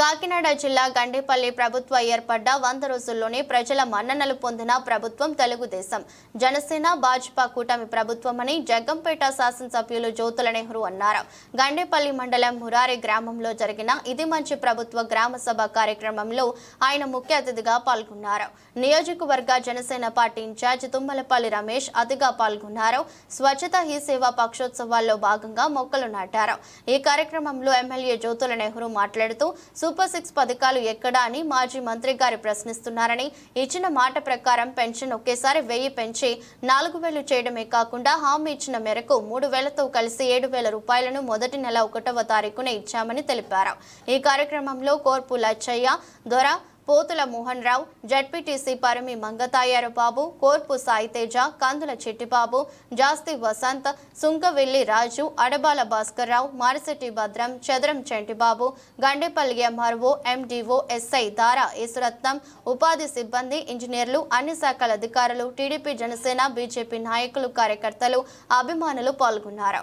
కాకినాడ జిల్లా గండేపల్లి ప్రభుత్వ ఏర్పడ్డ వంద రోజుల్లోనే ప్రజల మన్ననలు పొందిన ప్రభుత్వం తెలుగుదేశం. జనసేన భాజపా కూటమి ప్రభుత్వమని జగ్గంపేట శాసనసభ్యులు జ్యోతుల నెహ్రూ అన్నారు. గండేపల్లి మండలం మురారి గ్రామంలో జరిగిన ఇది మంచి ప్రభుత్వ గ్రామ సభ కార్యక్రమంలో ఆయన ముఖ్య అతిథిగా పాల్గొన్నారు. నియోజకవర్గ జనసేన పార్టీ ఇన్ఛార్జ్ తుమ్మలపల్లి రమేష్ అతిగా పాల్గొన్నారు. స్వచ్ఛత హీ సేవా పక్షోత్సవాల్లో భాగంగా మొక్కలు నాటారు. ఈ కార్యక్రమంలో ఎమ్మెల్యే జ్యోతుల నెహ్రూ మాట్లాడుతూ సూపర్ సిక్స్ పథకాలు ఎక్కడా అని మాజీ మంత్రి గారు ప్రశ్నిస్తున్నారని ఇచ్చిన మాట ప్రకారం పెన్షన్ ఒకేసారి వెయ్యి పెంచి నాలుగు వేలు చేయడమే కాకుండా హామీ ఇచ్చిన మేరకు మూడు వేలతో కలిసి ఏడు వేల రూపాయలను మొదటి నెల ఒకటవ తారీఖున ఇచ్చామని తెలిపారు. ఈ కార్యక్రమంలో Korpu Lachchayya Dora Pothula Mohan Rao ZPTC Parimi Mangatayaru Babu Korpu Saiteja Kandula Chettibabu Jasti Vasanth Sunkavelli Raju Adabala Bhaskar Rao Marisetti Bhadram Chadaram Chentibabu Gandepalli MRO MDO SI Dara Eswaratnam ఉపాధి సిబ్బంది ఇంజనీర్లు అన్ని శాఖల అధికారులు TDP Janasena BJP నాయకులు కార్యకర్తలు అభిమానులు పాల్గొన్నారు.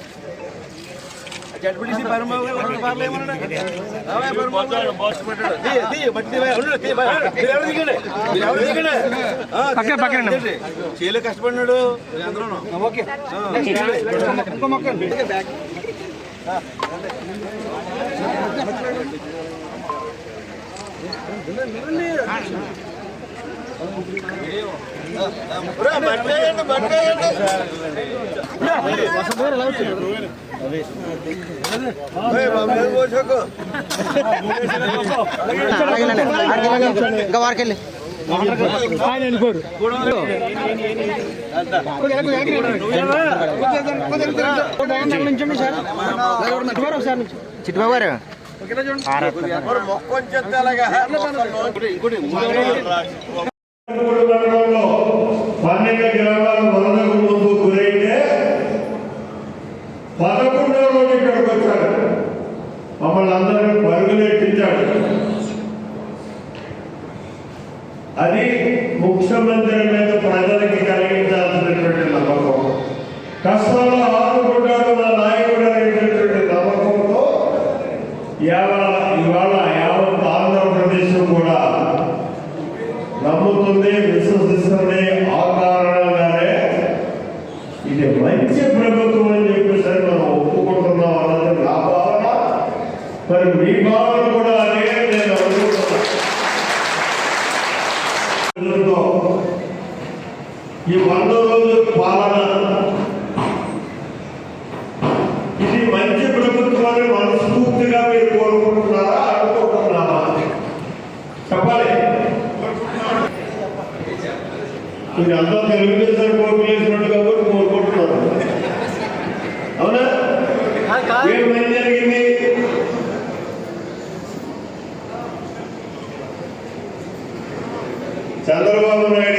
చెప్పాలని వైరస్ మొదటి ముళ్ళు ఎంకరాండ్రా బాబు ఓయ్. వెనక్కి, వెనక్కి. ఎంకరాండి. ఓయ్, గురియా గండి వాడు. Sir sir sir sir sir ఆయ్, ఓకే ఎలా చూడండి సార్ అది చంద్రగారు కొద్దిగా పక్కన పక్కన చేయలే కష్టపడినాడు అందరూ ఓకే ఇంకా వారికెళ్ళి ఆయన వెళ్ళిపోరు చిట్టుబాబు గారు మొక్క ఇంకోటి మండలంలో పన్నెండు గ్రామాలు వరదకు ముందు గురైతే పదకొండవ రోజు ఇక్కడికి వచ్చాడు మమ్మల్ని అందరినీ పరుగులెట్టించాడు అది ముఖ్యమంత్రి మీద ప్రజలకి కలిగించాల్సినటువంటి నమ్మకం. కష్టాల్లో ఆదుకుంటాడు విశ్వసిస్తుంది ఆ కారణంగానే ఇది మంచి ప్రభుత్వం అని చెప్పేసరికి మనం ఒప్పుకుంటున్నాం అన్నది నా భావన. మరి మీ భావన ఇది అంతా తెలుగుదేశం కోర్టు చేసినట్టు కాబట్టి కోరుకుంటున్నారు అవునా? జరిగింది? చంద్రబాబు నాయుడు